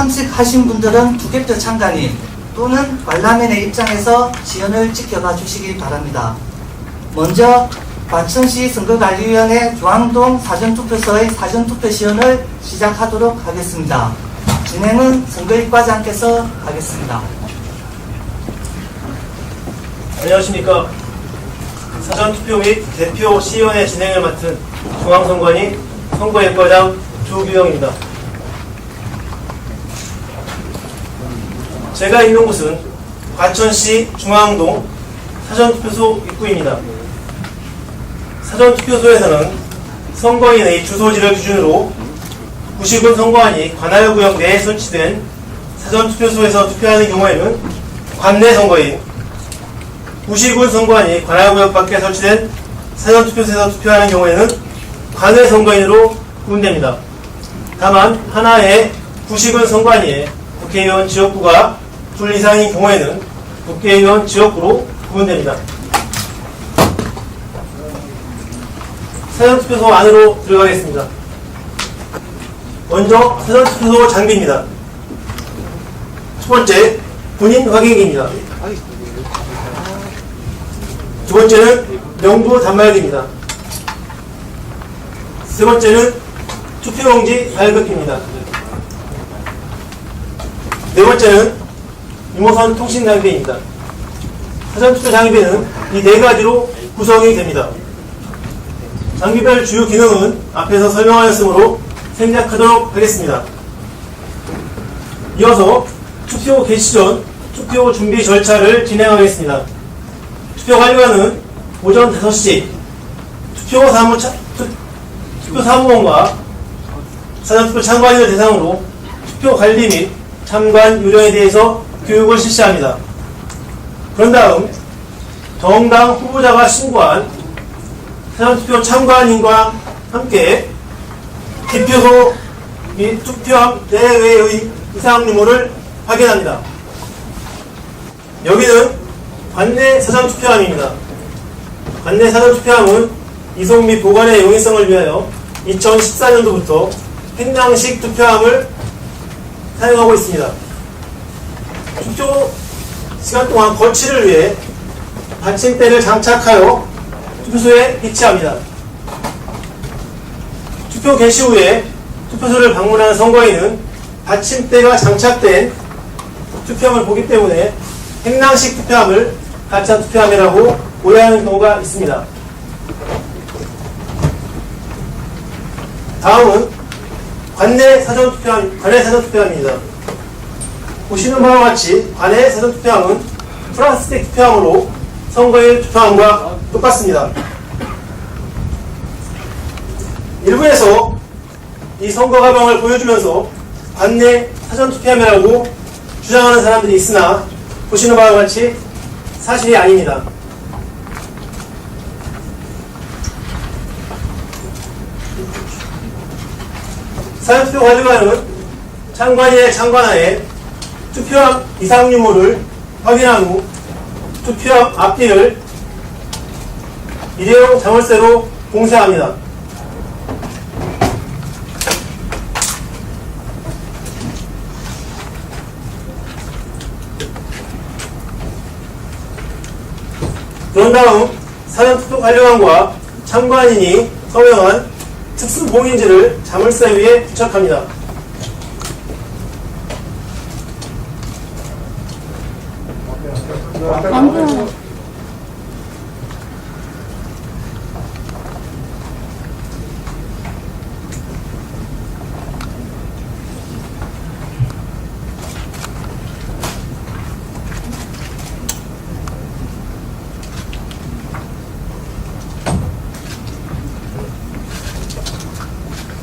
참석하신 분들은 투개표 참관인 또는 관람인의 입장에서 지연을 지켜봐 주시기 바랍니다. 먼저 과천시 선거관리위원회 중앙동 사전투표소의 사전투표 시연을 시작하도록 하겠습니다. 진행은 선거일과장께서 하겠습니다. 안녕하십니까. 사전투표 및 대표 시연의 진행을 맡은 중앙선관위 선거일과장 조규영입니다. 제가 있는 곳은 과천시 중앙동 사전투표소 입구입니다. 사전투표소에서는 선거인의 주소지를 기준으로 90은 선거안이 관할구역 내에 설치된 사전투표소에서 투표하는 경우에는 관내 선거인 90군 선거안이 관할구역 밖에 설치된 사전투표소에서 투표하는 경우에는 관외 선거인으로 구분됩니다. 다만 하나의 90은 선거안이 국회의원 지역구가 둘 이상인 경우에는 국회의원 지역구로 구분됩니다. 사전투표소 안으로 들어가겠습니다. 먼저 사전투표소 장비입니다. 첫 번째, 본인 확인기입니다. 두 번째는 명부 단말기입니다. 세 번째는 투표용지 발급기입니다. 네 번째는 유무선 통신 장비입니다. 사전투표 장비는 이 네 가지로 구성이 됩니다. 장비별 주요 기능은 앞에서 설명하였으므로 생략하도록 하겠습니다. 이어서 투표 개시 전 투표 준비 절차를 진행하겠습니다. 투표 관리관은 오전 5시 투표 사무 차, 투, 투표 사무원과 사전투표 참관인을 대상으로 투표 관리 및 참관 요령에 대해서 교육을 실시합니다. 그런 다음 정당 후보자가 신고한 사전투표 참관인과 함께 기표소 및 투표함 내외의 이상 유무를 확인합니다. 여기는 관내 사전투표함입니다. 관내 사전투표함은 이송 및 보관의 용이성을 위하여 2014년도부터 횡단식 투표함을 사용하고 있습니다. 투표 시간 동안 거치를 위해 받침대를 장착하여 투표소에 비치합니다. 투표 개시 후에 투표소를 방문하는 선거인은 받침대가 장착된 투표함을 보기 때문에 행랑식 투표함을 가짜 투표함이라고 오해하는 경우가 있습니다. 다음은 관내 사전 투표함, 관내 사전 투표함입니다. 보시는 바와 같이 관내 사전 투표함은 플라스틱 투표함으로 선거일 투표함과 똑같습니다. 일부에서 이 선거 가방을 보여주면서 관내 사전 투표함이라고 주장하는 사람들이 있으나 보시는 바와 같이 사실이 아닙니다. 사전투표 관리관은 참관인의 참관하에 투표함 이상 유무를 확인한 후 투표함 앞뒤를 일회용 자물쇠로 봉쇄합니다. 그런 다음 사전투표 관리관과 참관인이 서명한 특수봉인지를 자물쇠 위에 부착합니다.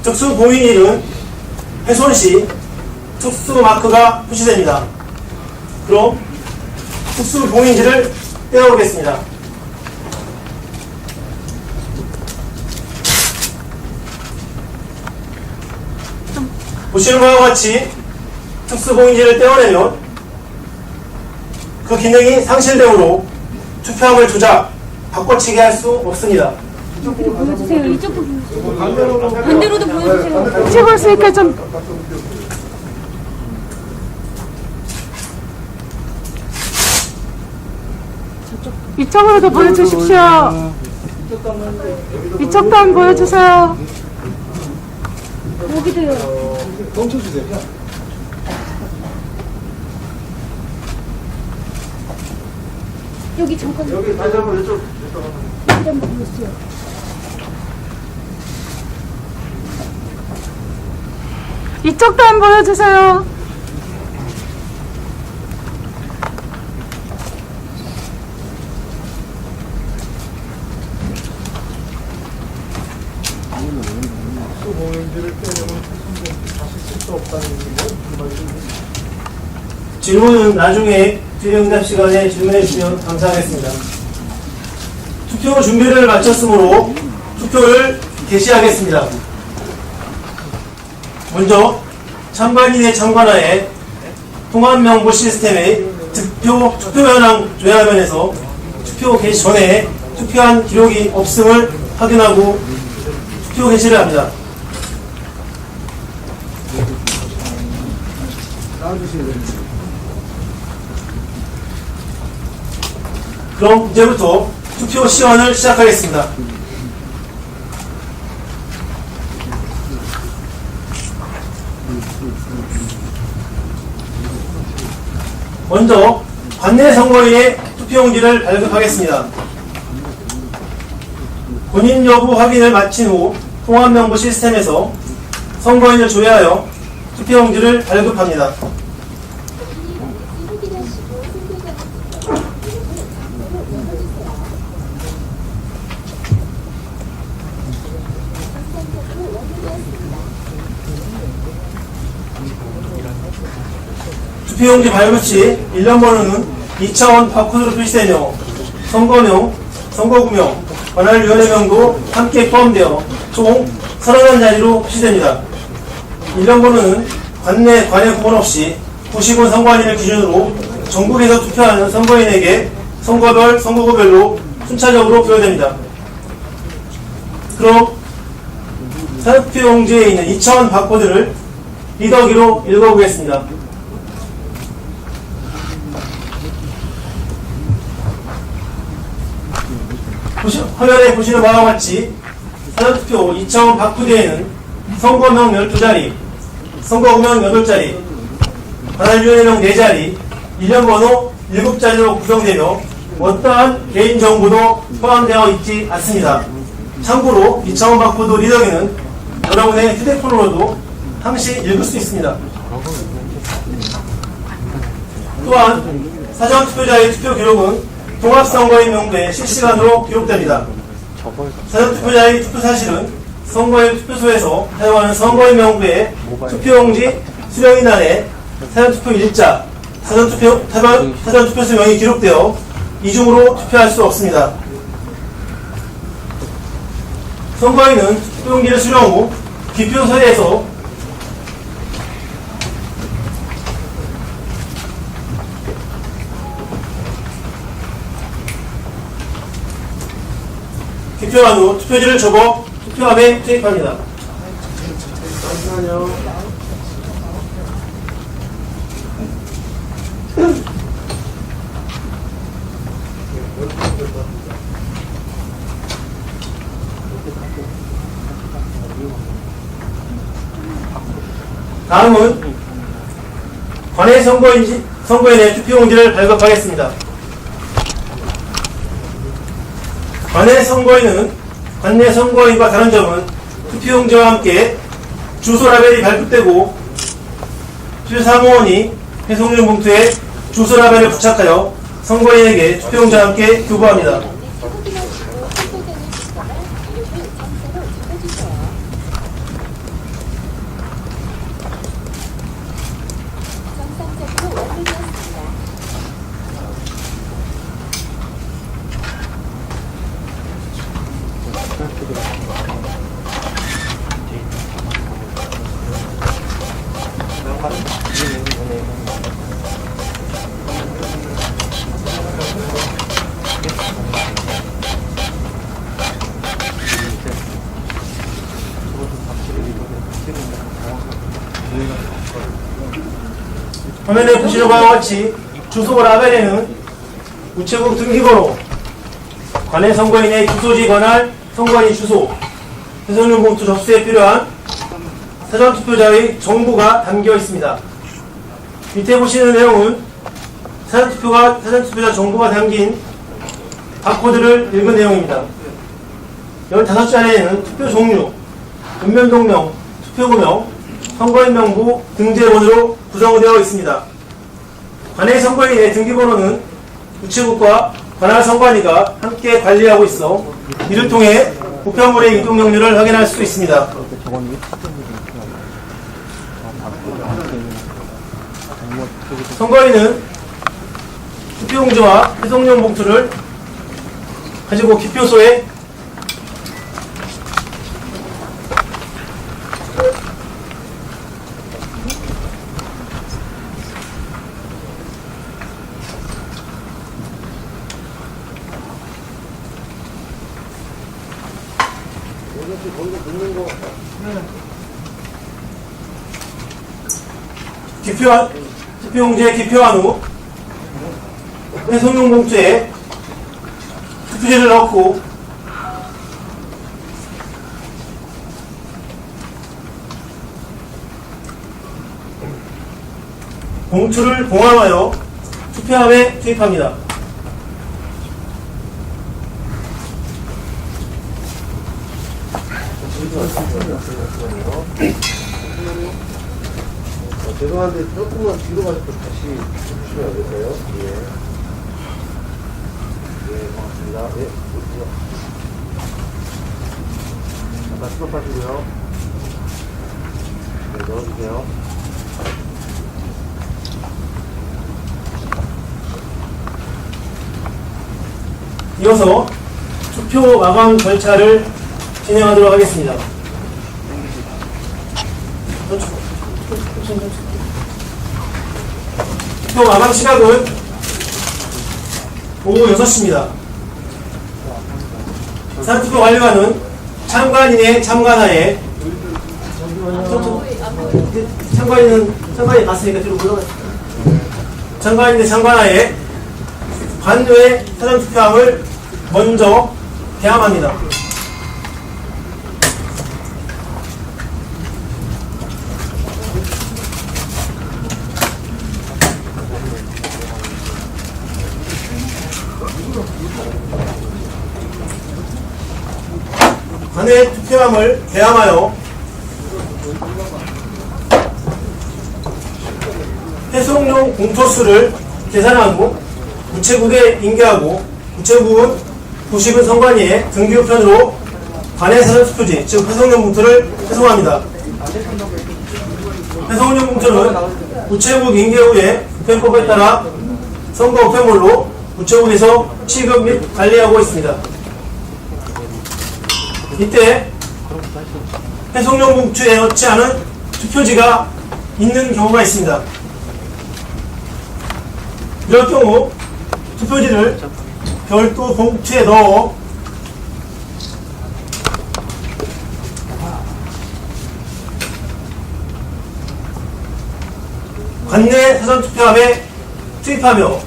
특수 봉인일은 훼손 시 특수 마크가 표시됩니다. 그럼 특수 봉인지를 떼어보겠습니다. 보시는 바와 같이 특수 봉인지를 떼어내면 그 기능이 상실되므로 투표함을 조작, 바꿔치기 할 수 없습니다. 보여주세요. 이쪽 보여주세요. 반대로도 보여주세요. 찍었으니까 좀 이쪽으로도 보여주십시오. 이쪽도 한번 보여주세요. 여기도요. 멈춰주세요. 여기 잠깐 여기 다시 한번 이쪽. 여기 한번 보여주세요. 이쪽도 한번 보여주세요. 수공연지를 빼려면 다시 쓸수 없다는 얘기인데 무슨 말인지 질문은 나중에 질의응답 시간에 질문해 주시면 감사하겠습니다. 투표 준비를 마쳤으므로 투표를 개시하겠습니다. 먼저 참관인의 참관하에 통합명부 시스템의 득표 투표 현황 조회화면에서 투표 개시 전에 투표한 기록이 없음을 확인하고 투표 개시를 합니다. 나와주셔야 됩니다. 그럼 이제부터 투표 시연을 시작하겠습니다. 먼저 관내 선거인의 투표용지를 발급하겠습니다. 본인 여부 확인을 마친 후 통합명부 시스템에서 선거인을 조회하여 투표용지를 발급합니다. 발급 시 1년 번호는 2차원 바코드로 표시되며 선거명, 선거구명, 관할위원회명도 함께 포함되어 총 31 자리로 표시됩니다. 1년 번호는 관내 관외 구분 없이 90원 선거인을 기준으로 전국에서 투표하는 선거인에게 선거별, 선거구별로 순차적으로 부여됩니다. 그럼 사표용지에 있는 2차원 바코드를 리더기로 읽어보겠습니다. 보시, 화면에 보시는 바와 같이 사전투표 2차원 바코드에는 선거명 12자리, 선거구명 8자리, 관할위원회명 4자리, 1년 번호 7자리로 구성되며 어떠한 개인정보도 포함되어 있지 않습니다. 참고로 2차원 바코드 리더기는 여러분의 휴대폰으로도 항시 읽을 수 있습니다. 또한 사전투표자의 투표 기록은 통합선거인 명부에 실시간으로 기록됩니다. 사전투표자의 투표 사실은 선거인 투표소에서 사용하는 선거인 명부의 투표용지 수령인란에 사전투표 일자, 사전투표, 사전, 사전투표소 명이 기록되어 이중으로 투표할 수 없습니다. 선거인은 투표용지를 수령 후 기표소에서 기표한 후 투표지를 접어 투표함에 투입합니다. 잠시만요. 다음은 관내 선거인지, 선거인의 투표용지를 발급하겠습니다. 관내 선거인은 관내 선거인과 다른 점은 투표용지와 함께 주소 라벨이 발급되고 필사무원이 배송용 봉투에 주소 라벨을 부착하여 선거인에게 투표용지와 함께 교부합니다. 화면에 보시는 바와 같이 주소 라벨에는 우체국 등기번호, 관내 선거인의 주소지 관할 선거인 주소, 해선용 봉투 접수에 필요한 사전투표자의 정보가 담겨 있습니다. 밑에 보시는 내용은 사전투표가, 사전투표자 정보가 담긴 바코드를 읽은 내용입니다. 15자리에는 투표 종류, 읍면동명, 투표구명, 선거인 명부, 등재번호로 구성되어 있습니다. 관내 선거인의 등기번호는 우체국과 관할 선관위가 함께 관리하고 있어 이를 통해 우편물의 이동 역류를 확인할 수 있습니다. 선거인은 투표용지와 해송용 봉투를 가지고 기표소에 기표한 투표용지에 기표한 후. 해송용 봉투에 투표지를 넣고. 봉투를 봉함하여 투표함에 투입합니다. 어, 죄송한데 조금만 뒤로 또 다시 해주시면 안 될까요? 예. 예, 고맙습니다. 예, 오세요. 잠깐 스톱하시고요. 네, 넣어주세요. 이어서 투표 마감 절차를 진행하도록 하겠습니다. 투표 마감 시각은 오후 6시입니다. 사투표 완료하는 참관인의 참관하에 참관인은 참관인 갔으니까 뒤로 물러가 참관인의 참관하에 관외 사전 투표함을 먼저 개함합니다. 투표함을 개함하여 해송용 공초수를 계산한 후 우체국에 인계하고 우체국은 부식은 선관위에 등기우편으로 관내 사전투표지 즉 해송용 봉투를 회송합니다. 해송용 봉투는 우체국 인계 후에 우편법에 따라 선거 우편물로 우체국에서 취급 및 관리하고 있습니다. 이때 해송용 봉투에 넣지 않은 투표지가 있는 경우가 있습니다. 이럴 경우 투표지를 별도 봉투에 넣어 관내 사전 투표함에 투입하며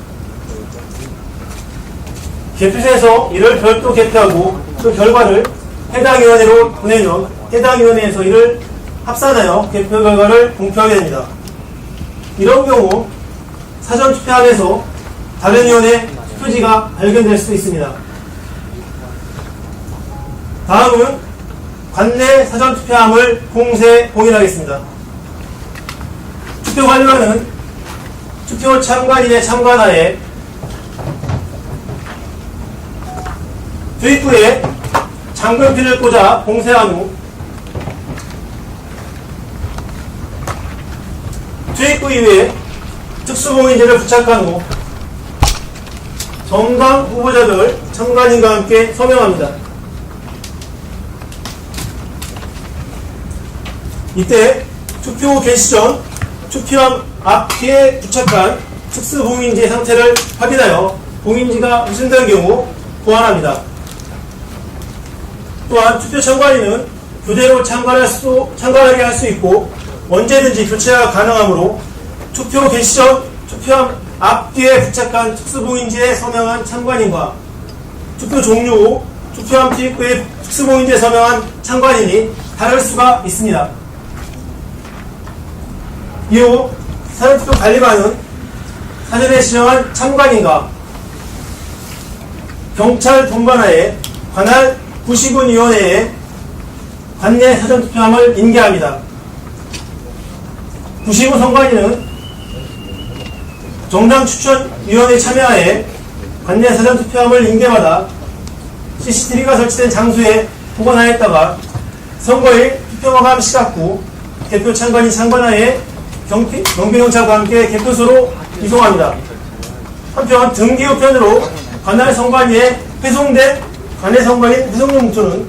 개표소에서 이를 별도 개표하고 그 결과를 해당 위원회로 보내면 해당 위원회에서 이를 합산하여 개표 결과를 공표하게 됩니다. 이런 경우 사전 투표함에서 다른 위원회 투표지가 발견될 수 있습니다. 다음은 관내 사전 투표함을 공세 공인하겠습니다. 투표 관료는 투표 참관인의 참관하에 투입구에 잠금핀을 꽂아 봉쇄한 후 투입구 이외에 특수공인제를 부착한 후 정당 후보자들 참관인과 함께 서명합니다. 이때 투표 개시 전 투표함 앞뒤에 부착한 특수봉인지 상태를 확인하여 봉인지가 훼손된 경우 보완합니다. 또한 투표 참관인은 교대로 참관할 수, 참관하게 할 수 있고 언제든지 교체가 가능하므로 투표 개시 전 투표함 앞뒤에 부착한 특수봉인지에 서명한 참관인과 투표 종료 후 투표함 투입구에 특수공인제 서명한 참관인이 다를 수가 있습니다. 이후 사전투표 관리관은 사전에 지정한 참관인과 경찰 본관하에 관할 구시군위원회에 관내 사전투표함을 인계합니다. 구시군 선관위는 정당 추천위원회 참여하에 관내 사전 투표함을 인계받아 CCTV가 설치된 장소에 보관하였다가 선거일 투표마감 시각 후 개표 참관인 참관하에 경비, 경비경찰과 함께 개표소로 이송합니다. 한편 등기 우편으로 관할 선관위에 회송된 관내 선관인 회송용 뭉토는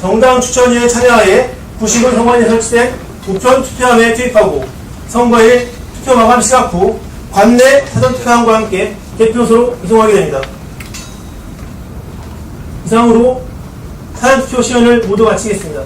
정당 추천위에 참여하에 구시군 선관위에 설치된 우편 투표함에 투입하고 선거일 투표 마감 시각 후 관내 사전투표함과 함께 개표소로 이송하게 됩니다. 이상으로 사전투표 시연을 모두 마치겠습니다.